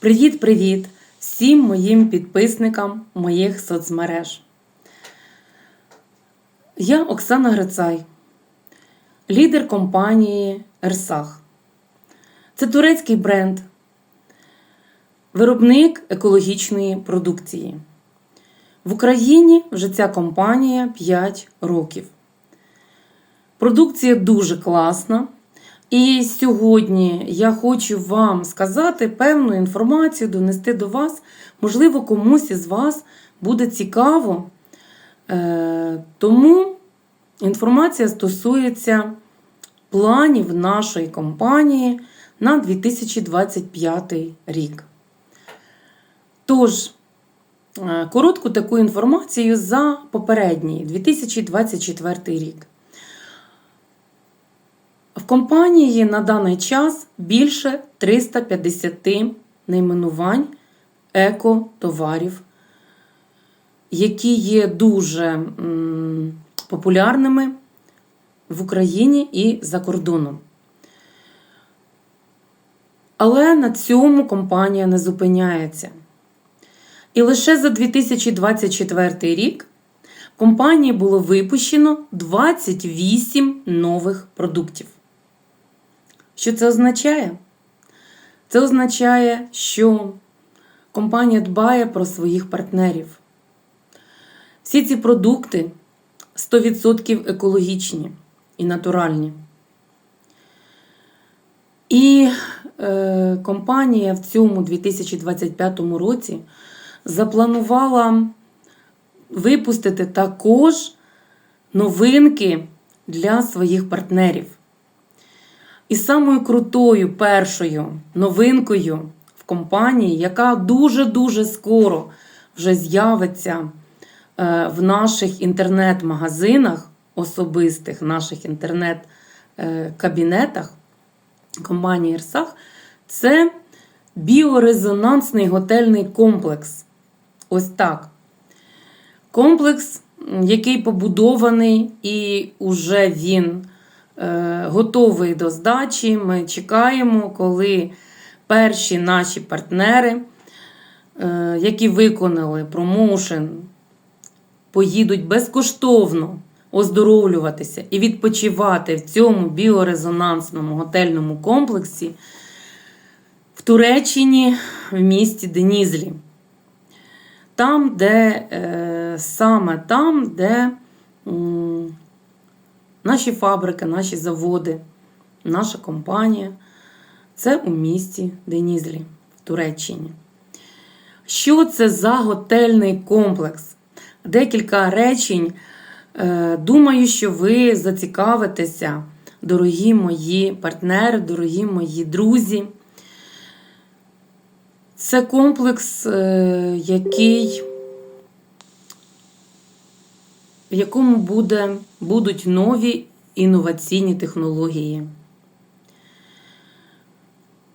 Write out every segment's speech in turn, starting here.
Привіт-привіт всім моїм підписникам моїх соцмереж. Я Оксана Грицай, лідер компанії Ерсах. Це турецький бренд, виробник екологічної продукції. В Україні вже ця компанія 5 років. Продукція дуже класна. І сьогодні я хочу вам сказати певну інформацію, донести до вас. Можливо, комусь із вас буде цікаво. Е, Тому інформація стосується планів нашої компанії на 2025 рік. Тож, е, коротку таку інформацію за попередній 2024 рік. В компанії на даний час більше 350 найменувань екотоварів, які є дуже популярними в Україні і за кордоном. Але на цьому компанія не зупиняється. І лише за 2024 рік в компанії було випущено 28 нових продуктів. Що це означає? Це означає, що компанія дбає про своїх партнерів. Всі ці продукти 100% екологічні і натуральні. І е, компанія в цьому 2025 році запланувала випустити також новинки для своїх партнерів. І самою крутою першою новинкою в компанії, яка дуже-дуже скоро вже з'явиться е, в наших інтернет-магазинах особистих, наших інтернет-кабінетах компанії Ірсах, це біорезонансний готельний комплекс. Ось так. Комплекс, який побудований, і вже він е, готовий до здачі. Ми чекаємо, коли перші наші партнери, е, які виконали промоушен, поїдуть безкоштовно оздоровлюватися і відпочивати в цьому біорезонансному готельному комплексі в Туреччині в місті Денізлі. Там, де е, саме там, де наші фабрики, наші заводи, наша компанія, це у місті Денізлі в Туреччині. Що це за готельний комплекс? Декілька речень. Е, Думаю, що ви зацікавитеся, дорогі мої партнери, дорогі мої друзі. Це комплекс, е, який, в якому буде, будуть нові інноваційні технології.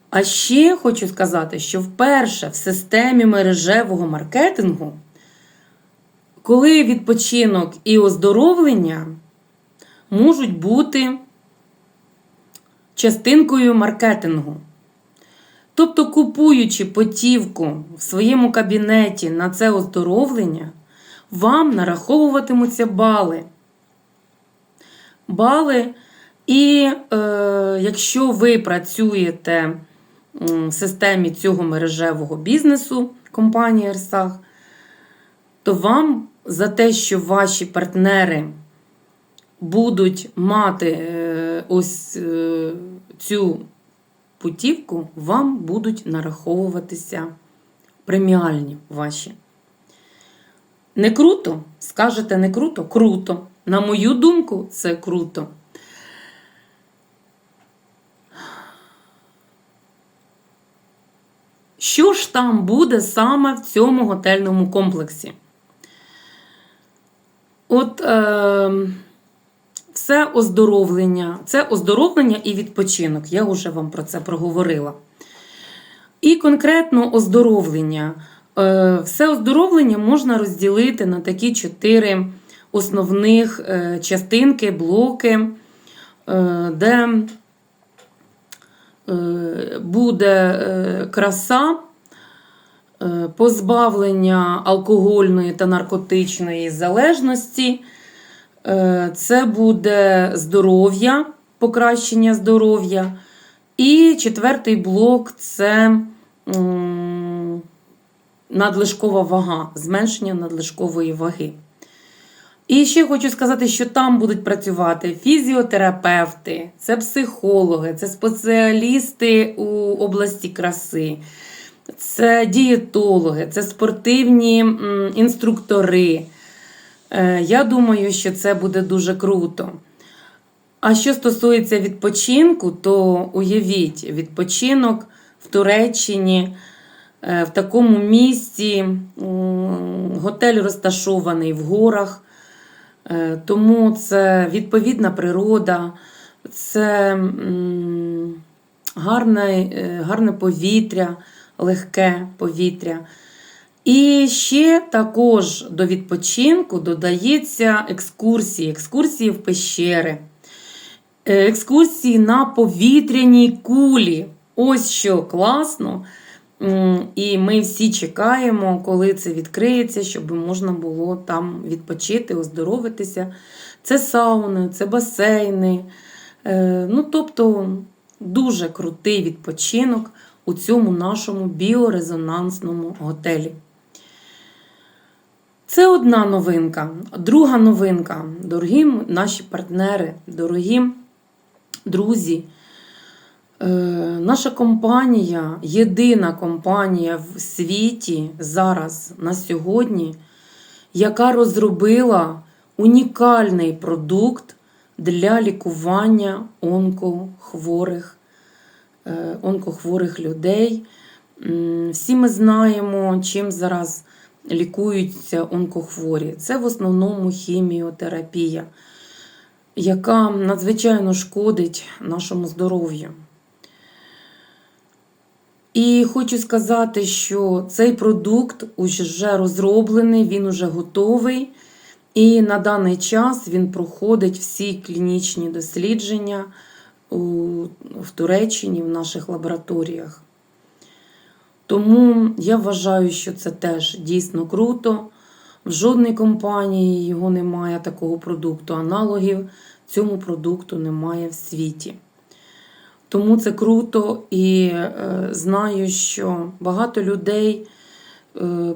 А ще хочу сказати, що вперше в системі мережевого маркетингу, коли відпочинок і оздоровлення можуть бути частинкою маркетингу. Тобто, купуючи потівку в своєму кабінеті на це оздоровлення, вам нараховуватимуться бали. Бали, і е, якщо ви працюєте в системі цього мережевого бізнесу компанії Ерсах, то вам за те, що ваші партнери будуть мати е, ось е, цю путівку, вам будуть нараховуватися преміальні ваші. Не круто? Скажете, не круто? Круто. На мою думку, це круто. Що ж там буде саме в цьому готельному комплексі? От е, все оздоровлення, це оздоровлення і відпочинок. Я вже вам про це проговорила. І конкретно оздоровлення. Е, все оздоровлення можна розділити на такі чотири основних е, частинки, блоки, е, де буде краса, позбавлення алкогольної та наркотичної залежності. Це буде здоров'я, покращення здоров'я. І четвертий блок це надлишкова вага, зменшення надлишкової ваги. І ще хочу сказати, що там будуть працювати фізіотерапевти, це психологи, це спеціалісти у області краси, це дієтологи, це спортивні інструктори. Е, Я думаю, що це буде дуже круто. А що стосується відпочинку, то уявіть, відпочинок в Туреччині, в такому місці, готель розташований в горах. Е, Тому це відповідна природа, це гарне, е, гарне повітря, легке повітря. І ще також до відпочинку додається екскурсії, екскурсії в пещери, е, екскурсії на повітряній кулі. Ось що класно. І ми всі чекаємо, коли це відкриється, щоб можна було там відпочити, оздоровитися. Це сауни, це басейни. Е, Ну, тобто, дуже крутий відпочинок у цьому нашому біорезонансному готелі. Це одна новинка. Друга новинка, дорогі наші партнери, дорогі друзі. Наша компанія, єдина компанія в світі зараз на сьогодні, яка розробила унікальний продукт для лікування онкохворих, е, онкохворих людей. Всі ми знаємо, чим зараз лікуються онкохворі. Це в основному хіміотерапія, яка надзвичайно шкодить нашому здоров'ю. І хочу сказати, що цей продукт вже розроблений, він уже готовий. І на даний час він проходить всі клінічні дослідження в Туреччині, в наших лабораторіях. Тому я вважаю, що це теж дійсно круто. В жодній компанії його немає такого продукту. Аналогів цьому продукту немає в світі. Тому це круто і е, знаю, що багато людей е,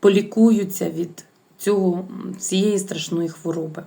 полікуються від цього, цієї страшної хвороби.